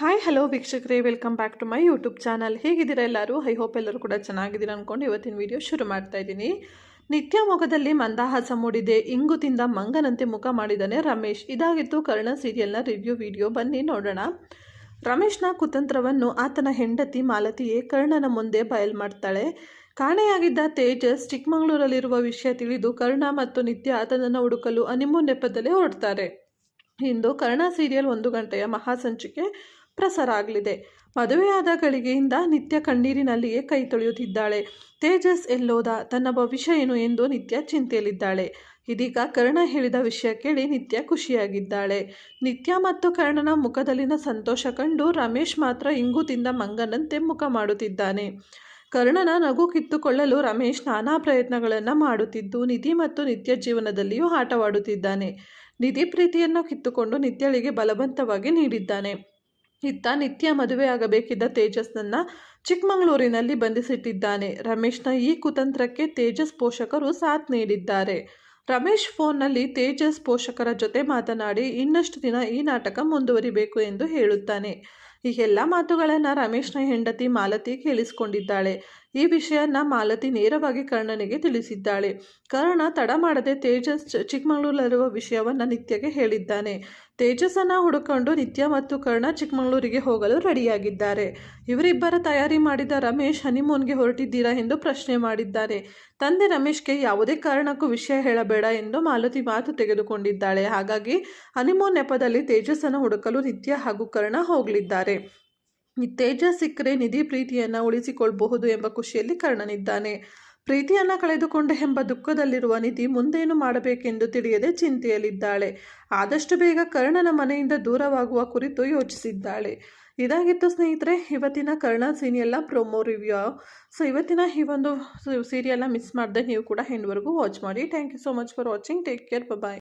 Hi hello ವೀಕ್ಷಕರೇ welcome back to my YouTube channel ಹೇಗಿದ್ದೀರಾ ಎಲ್ಲರೂ? ಐ ಹೋಪ್ ಎಲ್ಲರೂ ಕೂಡ ಚೆನ್ನಾಗಿದ್ದೀರಾ ಅಂದ್ಕೊಂಡು ಇವತ್ತಿನ ವಿಡಿಯೋ ಶುರು ಮಾಡ್ತಾ ಇದ್ದೀನಿ. ನಿತ್ಯ ಮೊಗದಲ್ಲಿ ಮಂದಹಾಸ ಮೂಡಿದೆ. ಇಂಗು ತಿಂದ ಮಂಗನಂತೆ ಮುಖ ಮಾಡಿದ್ದಾನೆ ರಮೇಶ್. ಇದಾಗಿತ್ತು ಕರ್ಣ ಸೀರಿಯಲ್ನ ರಿವ್ಯೂ ವಿಡಿಯೋ ಬನ್ನಿ ನೋಡೋಣ. ರಮೇಶ್ನ ಕುತಂತ್ರವನ್ನು ಆತನ ಹೆಂಡತಿ ಮಾಲತಿಯೇ ಕರ್ಣನ ಮುಂದೆ ಬಯಲು ಮಾಡ್ತಾಳೆ. ಕಾಣೆಯಾಗಿದ್ದ ತೇಜಸ್ ಚಿಕ್ಕಮಗಳೂರಲ್ಲಿರುವ ವಿಷಯ ತಿಳಿದು ಕರ್ಣ ಮತ್ತು ನಿತ್ಯ ಆತನನ್ನು ಹುಡುಕಲು ಅನಿಮು ನೆಪದಲ್ಲೇ ಹೊರಡ್ತಾರೆ. ಇಂದು ಕರ್ಣ ಸೀರಿಯಲ್ ಒಂದು ಗಂಟೆಯ ಮಹಾಸಂಚಿಕೆ. ಪ್ರಸಾರ ಆಗಲಿದೆ ಮದುವೆಯಾದ ಗಳಿಗೆಯಿಂದ ನಿತ್ಯ ಕಣ್ಣೀರಿನಲ್ಲಿಯೇ ಕೈ ತೊಳೆಯುತ್ತಿದ್ದಾಳೆ. ತೇಜಸ್ ಎಲ್ಲೋದ ತನ್ನ ಭವಿಷ್ಯ ಏನು ಎಂದು ನಿತ್ಯ ಚಿಂತೆಯಲ್ಲಿದ್ದಾಳೆ. ಇದೀಗ ಕರ್ಣ ಹೇಳಿದ ವಿಷಯ ಕೇಳಿ ನಿತ್ಯ ಖುಷಿಯಾಗಿದ್ದಾಳೆ. ನಿತ್ಯ ಮತ್ತು ಕರ್ಣನ ಮುಖದಲ್ಲಿನ ಸಂತೋಷ ಕಂಡು ರಮೇಶ್ ಮಾತ್ರ ಇಂಗು ತಿಂದ ಮಂಗನಂತೆ ಮುಖ ಮಾಡುತ್ತಿದ್ದಾನೆ. ಕರ್ಣನ ನಗು ಕಿತ್ತುಕೊಳ್ಳಲು ರಮೇಶ್ ನಾನಾ ಪ್ರಯತ್ನಗಳನ್ನು ಮಾಡುತ್ತಿದ್ದು, ನಿಧಿ ಮತ್ತು ನಿತ್ಯ ಜೀವನದಲ್ಲಿಯೂ ಆಟವಾಡುತ್ತಿದ್ದಾನೆ. ನಿಧಿ ಪ್ರೀತಿಯನ್ನು ಕಿತ್ತುಕೊಂಡು ನಿತ್ಯಳಿಗೆ ಬಲವಂತವಾಗಿ ನೀಡಿದ್ದಾನೆ. ಇತ್ತ ನಿತ್ಯ ಮದುವೆಯಾಗಬೇಕಿದ್ದ ತೇಜಸ್ನನ್ನ ಚಿಕ್ಕಮಗಳೂರಿನಲ್ಲಿ ಬಂಧಿಸಿಟ್ಟಿದ್ದಾನೆ. ರಮೇಶ್ನ ಈ ಕುತಂತ್ರಕ್ಕೆ ತೇಜಸ್ ಪೋಷಕರು ಸಾಥ್ ನೀಡಿದ್ದಾರೆ. ರಮೇಶ್ ಫೋನ್ನಲ್ಲಿ ತೇಜಸ್ ಪೋಷಕರ ಜೊತೆ ಮಾತನಾಡಿ ಇನ್ನಷ್ಟು ದಿನ ಈ ನಾಟಕ ಮುಂದುವರಿಬೇಕು ಎಂದು ಹೇಳುತ್ತಾನೆ. ಈ ಎಲ್ಲ ಮಾತುಗಳನ್ನು ರಮೇಶ್ನ ಹೆಂಡತಿ ಮಾಲತಿ ಕೇಳಿಸಿಕೊಂಡಿದ್ದಾಳೆ. ಈ ವಿಷಯನ ಮಾಲತಿ ನೇರವಾಗಿ ಕರ್ಣನಿಗೆ ತಿಳಿಸಿದ್ದಾಳೆ. ಕರ್ಣ ತಡ ಮಾಡದೆ ತೇಜಸ್ ಚಿಕ್ಕಮಗಳೂರಲ್ಲಿರುವ ವಿಷಯವನ್ನು ನಿತ್ಯಗೆ ಹೇಳಿದ್ದಾನೆ. ತೇಜಸ್ಸನ್ನು ಹುಡುಕೊಂಡು ನಿತ್ಯ ಮತ್ತು ಕರ್ಣ ಚಿಕ್ಕಮಗಳೂರಿಗೆ ಹೋಗಲು ರೆಡಿಯಾಗಿದ್ದಾರೆ. ಇವರಿಬ್ಬರ ತಯಾರಿ ಮಾಡಿದ ರಮೇಶ್ ಹನಿಮೂನ್ಗೆ ಹೊರಟಿದ್ದೀರಾ ಎಂದು ಪ್ರಶ್ನೆ ಮಾಡಿದ್ದಾನೆ ತಂದೆ ರಮೇಶ್ಗೆ ಯಾವುದೇ ಕಾರಣಕ್ಕೂ ವಿಷಯ ಹೇಳಬೇಡ ಎಂದು ಮಾಲತಿ ಮಾತು ತೆಗೆದುಕೊಂಡಿದ್ದಾಳೆ. ಹಾಗಾಗಿ ಹನಿಮೂನ್ ನೆಪದಲ್ಲಿ ತೇಜಸ್ಸನ್ನು ಹುಡುಕಲು ನಿತ್ಯ ಹಾಗೂ ಕರ್ಣ ಹೋಗಲಿದ್ದಾರೆ. ತೇಜಸ್ ಸಿಕ್ಕರೆ ನಿಧಿ ಪ್ರೀತಿಯನ್ನು ಉಳಿಸಿಕೊಳ್ಳಬಹುದು ಎಂಬ ಖುಷಿಯಲ್ಲಿ ಕರ್ಣನಿದ್ದಾನೆ. ಪ್ರೀತಿಯನ್ನು ಕಳೆದುಕೊಂಡೆ ಎಂಬ ದುಃಖದಲ್ಲಿರುವ ನಿಧಿ ಮುಂದೇನು ಮಾಡಬೇಕೆಂದು ತಿಳಿಯದೆ ಚಿಂತೆಯಲ್ಲಿದ್ದಾಳೆ. ಆದಷ್ಟು ಬೇಗ ಕರ್ಣನ ಮನೆಯಿಂದ ದೂರವಾಗುವ ಕುರಿತು ಯೋಚಿಸಿದ್ದಾಳೆ. ಇದಾಗಿತ್ತು ಸ್ನೇಹಿತರೆ, ಇವತ್ತಿನ ಕರ್ಣ ಸೀರಿಯಲ್ನ ಪ್ರೊಮೋ ರಿವ್ಯೂ. ಸೊ, ಇವತ್ತಿನ ಈ ಒಂದು ಸೀರಿಯಲ್ನ ಮಿಸ್ ಮಾಡದೆ ನೀವು ಕೂಡ ಹೆಣ್ವರೆಗೂ ವಾಚ್ ಮಾಡಿ. Thank you so much for watching. Take care. Bye